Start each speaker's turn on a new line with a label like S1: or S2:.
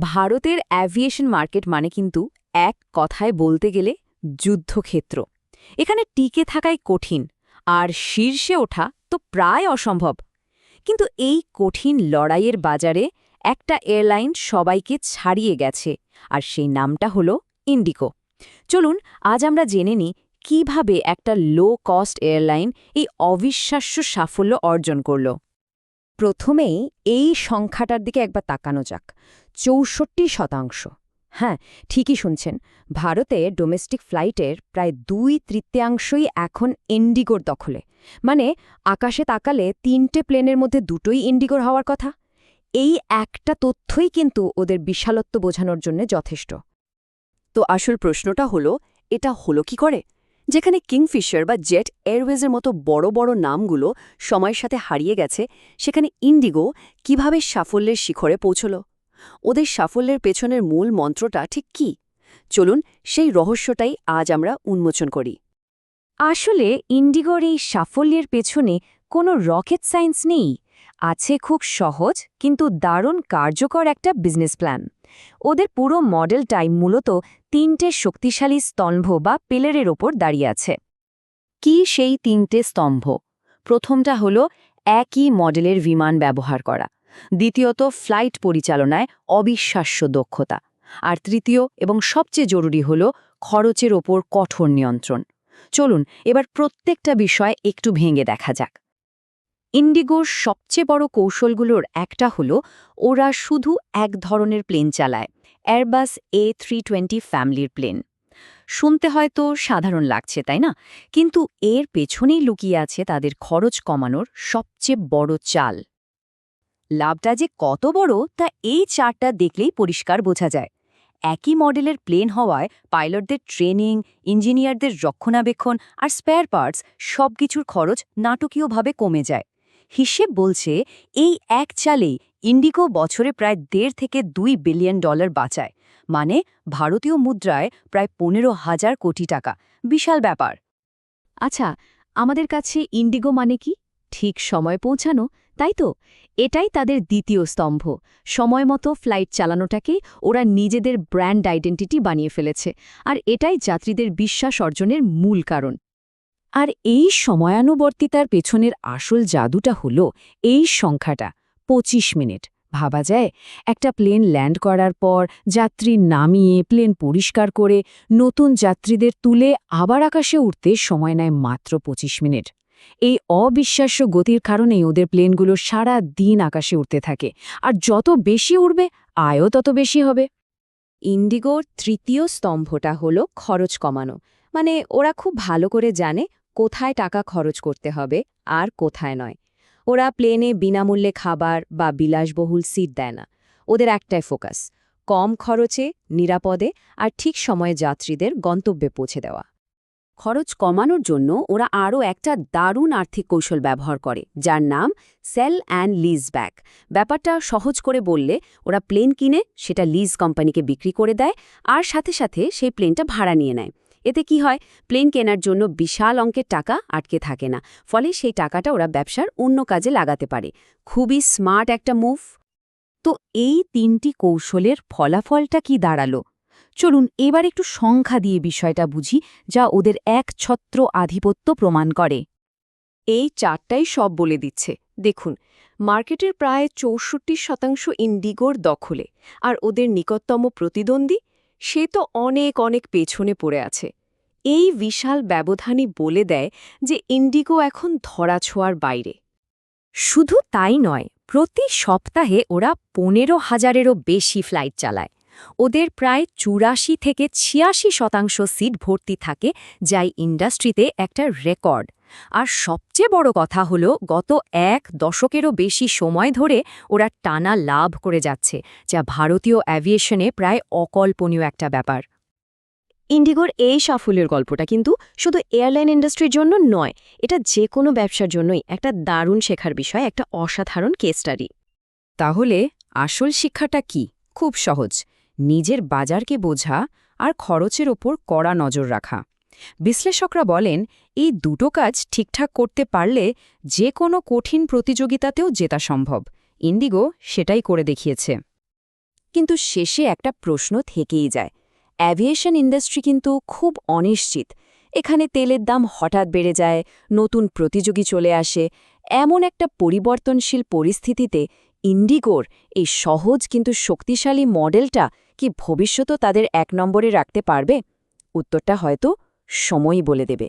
S1: ভারতের aviation market মানে কিন্তু এক কথায় বলতে গেলে যুদ্ধক্ষেত্র। এখানে টিকে থাকাই কঠিন, আর শীর্ষে ওঠা তো প্রায় অসম্ভব। কিন্তু এই কঠিন লড়াইয়ের বাজারে একটা এয়ারলাইন সবাইকে ছাড়িয়ে গেছে, আর সেই নামটা হলো ইন্ডিকো চলুন, আজ আমরা জেনে নিই কীভাবে একটা লো কস্ট এয়ারলাইন এই অবিশ্বাস্য সাফল্য অর্জন করল। প্রথমেই এই সংখ্যাটার দিকে একবার তাকানো যাক। চৌষট্টি শতাংশ। হ্যাঁ ঠিকই শুনছেন। ভারতে ডোমেস্টিক ফ্লাইটের প্রায় দুই তৃতীয়াংশই এখন ইন্ডিগোর দখলে। মানে আকাশে তাকালে তিনটে প্লেনের মধ্যে দুটোই ইন্ডিগোর হওয়ার কথা। এই একটা তথ্যই কিন্তু ওদের বিশালত্ব বোঝানোর জন্য যথেষ্ট।
S2: তো আসল প্রশ্নটা হলো, এটা হলো কি করে? যেখানে কিংফিশার বা জেট এয়ারওয়েজের মতো বড় বড় নামগুলো সময়ের সাথে হারিয়ে গেছে, সেখানে ইন্ডিগো কীভাবে সাফল্যের শিখরে পৌঁছল? ওদের সাফল্যের পেছনের মূল মন্ত্রটা ঠিক কি? চলুন সেই রহস্যটাই আজ আমরা উন্মোচন করি।
S1: আসলে ইন্ডিগোর এই সাফল্যের পেছনে কোনো রকেট সায়েন্স নেই। আছে খুব সহজ কিন্তু দারুণ কার্যকর একটা বিজনেস প্ল্যান। ওদের পুরো মডেলটাই মূলত তিনটে শক্তিশালী স্তম্ভ বা পিলারের ওপর দাঁড়িয়ে আছে। কি সেই তিনটে স্তম্ভ? প্রথমটা হল একই মডেলের বিমান ব্যবহার করা। দ্বিতীয়ত, ফ্লাইট পরিচালনায় অবিশ্বাস্য দক্ষতা। আর তৃতীয় এবং সবচেয়ে জরুরি হল খরচের ওপর কঠোর নিয়ন্ত্রণ। চলুন, এবার প্রত্যেকটা বিষয় একটু ভেঙে দেখা যাক। ইন্ডিগোর সবচেয়ে বড় কৌশলগুলোর একটা হল, ওরা শুধু এক ধরনের প্লেন চালায় এয়ারবাস এ থ্রি টোয়েন্টি ফ্যামিলির প্লেন। শুনতে হয়তো সাধারণ লাগছে, তাই না? কিন্তু এর পেছনেই লুকিয়ে আছে তাদের খরচ কমানোর সবচেয়ে বড় চাল। লাভটা যে কত বড়, তা এই চারটা দেখলেই পরিষ্কার বোঝা যায়। একই মডেলের প্লেন হওয়ায় পাইলটদের ট্রেনিং, ইঞ্জিনিয়ারদের রক্ষণাবেক্ষণ আর স্পেয়ার পার্টস সবকিছুর খরচ নাটকীয়ভাবে কমে যায়। হিসেব বলছে, এই এক চালেই ইন্ডিগো বছরে প্রায় দেড় থেকে দুই বিলিয়ন ডলার বাঁচায়। মানে ভারতীয় মুদ্রায় প্রায় পনেরো হাজার কোটি টাকা। বিশাল ব্যাপার। আচ্ছা আমাদের কাছে ইন্ডিগো মানে কি? ঠিক সময় পৌঁছানো। তাই তো? এটাই তাদের দ্বিতীয় স্তম্ভ। সময় মতো ফ্লাইট চালানোটাকে ওরা নিজেদের ব্র্যান্ড আইডেন্টিটি বানিয়ে ফেলেছে, আর এটাই যাত্রীদের বিশ্বাস অর্জনের মূল কারণ। আর এই সময়ানুবর্তিতার পেছনের আসল জাদুটা হল এই সংখ্যাটা ২৫ মিনিট। ভাবা যায়, একটা প্লেন ল্যান্ড করার পর যাত্রী নামিয়ে প্লেন পরিষ্কার করে নতুন যাত্রীদের তুলে আবার আকাশে উঠতে সময় নেয় মাত্র ২৫ মিনিট। এই অবিশ্বাস্য গতির কারণেই ওদের প্লেনগুলো সারা দিন আকাশে উঠতে থাকে। আর যত বেশি উড়বে, আয়ও তত বেশি হবে। ইন্ডিগোর তৃতীয় স্তম্ভটা হলো খরচ কমানো। মানে ওরা খুব ভালো করে জানে কোথায় টাকা খরচ করতে হবে আর কোথায় নয়। ওরা প্লেনে বিনামূল্যে খাবার বা বিলাসবহুল সিট দেয় না। ওদের একটাই ফোকাস, কম খরচে, নিরাপদে আর ঠিক সময়ে যাত্রীদের গন্তব্যে পৌঁছে দেওয়া। খরচ কমানোর জন্য ওরা আরও একটা দারুণ আর্থিক কৌশল ব্যবহার করে, যার নাম সেল অ্যান্ড লিজ ব্যাক ব্যাপারটা সহজ করে বললে, ওরা প্লেন কিনে, সেটা লিজ কোম্পানিকে বিক্রি করে দেয়, আর সাথে সাথে সেই প্লেনটা ভাড়া নিয়ে নেয়। এতে কি হয় প্লেন কেনার জন্য বিশাল অঙ্কের টাকা আটকে থাকে না, ফলে সেই টাকাটা ওরা ব্যবসার অন্য কাজে লাগাতে পারে। খুবই স্মার্ট একটা মুভ তো এই তিনটি কৌশলের ফলাফলটা কি দাঁড়াল? চলুন এবার একটু সংখ্যা দিয়ে বিষয়টা বুঝি, যা ওদের এক ছত্র আধিপত্য প্রমাণ করে। এই চারটাই সব বলে দিচ্ছে। দেখুন, মার্কেটের প্রায় চৌষট্টি শতাংশ ইন্ডিগোর দখলে, আর ওদের নিকটতম প্রতিদ্বন্দ্বী, সে তো অনেক অনেক পেছনে পড়ে আছে। এই বিশাল ব্যবধানই বলে দেয় যে ইন্ডিগো এখন ধরাছোঁয়ার বাইরে। শুধু তাই নয়, প্রতি সপ্তাহে ওরা পনেরো হাজারেরও বেশি ফ্লাইট চালায়। ওদের প্রায় চুরাশি থেকে ছিয়াশি শতাংশ সিট ভর্তি থাকে, যাই ইন্ডাস্ট্রিতে একটা রেকর্ড। আর সবচেয়ে বড় কথা হলো, গত এক দশকেরও বেশি সময় ধরে ওরা টানা লাভ করে যাচ্ছে, যা ভারতীয় অ্যাভিয়েশনে প্রায় অকল্পনীয় একটা ব্যাপার। ইন্ডিগোর এই সাফল্যের গল্পটা কিন্তু শুধু এয়ারলাইন ইন্ডাস্ট্রির জন্য নয়, এটা যে কোনো ব্যবসার জন্যই একটা দারুণ শেখার বিষয়, একটা অসাধারণ কেস স্টাডি। তাহলে আসল শিক্ষাটা কি? খুব সহজ। নিজের বাজারকে বোঝা আর খরচের ওপর কড়া নজর রাখা। বিশ্লেষকরা বলেন, এই দুটো কাজ ঠিকঠাক করতে পারলে যে কোনো কঠিন প্রতিযোগিতাতেও জেতা সম্ভব। ইন্ডিগো সেটাই করে দেখিয়েছে। কিন্তু শেষে একটা প্রশ্ন থেকেই যায়। অ্যাভিয়েশন ইন্ডাস্ট্রি কিন্তু খুব অনিশ্চিত। এখানে তেলের দাম হঠাৎ বেড়ে যায়, নতুন প্রতিযোগী চলে আসে, এমন একটা পরিবর্তনশীল পরিস্থিতিতে ইন্ডিগোর, এই সহজ কিন্তু শক্তিশালী মডেলটা কি ভবিষ্যতও তাদের এক নম্বরে রাখতে পারবে? উত্তরটা হয়তো সময়ই বলে দেবে।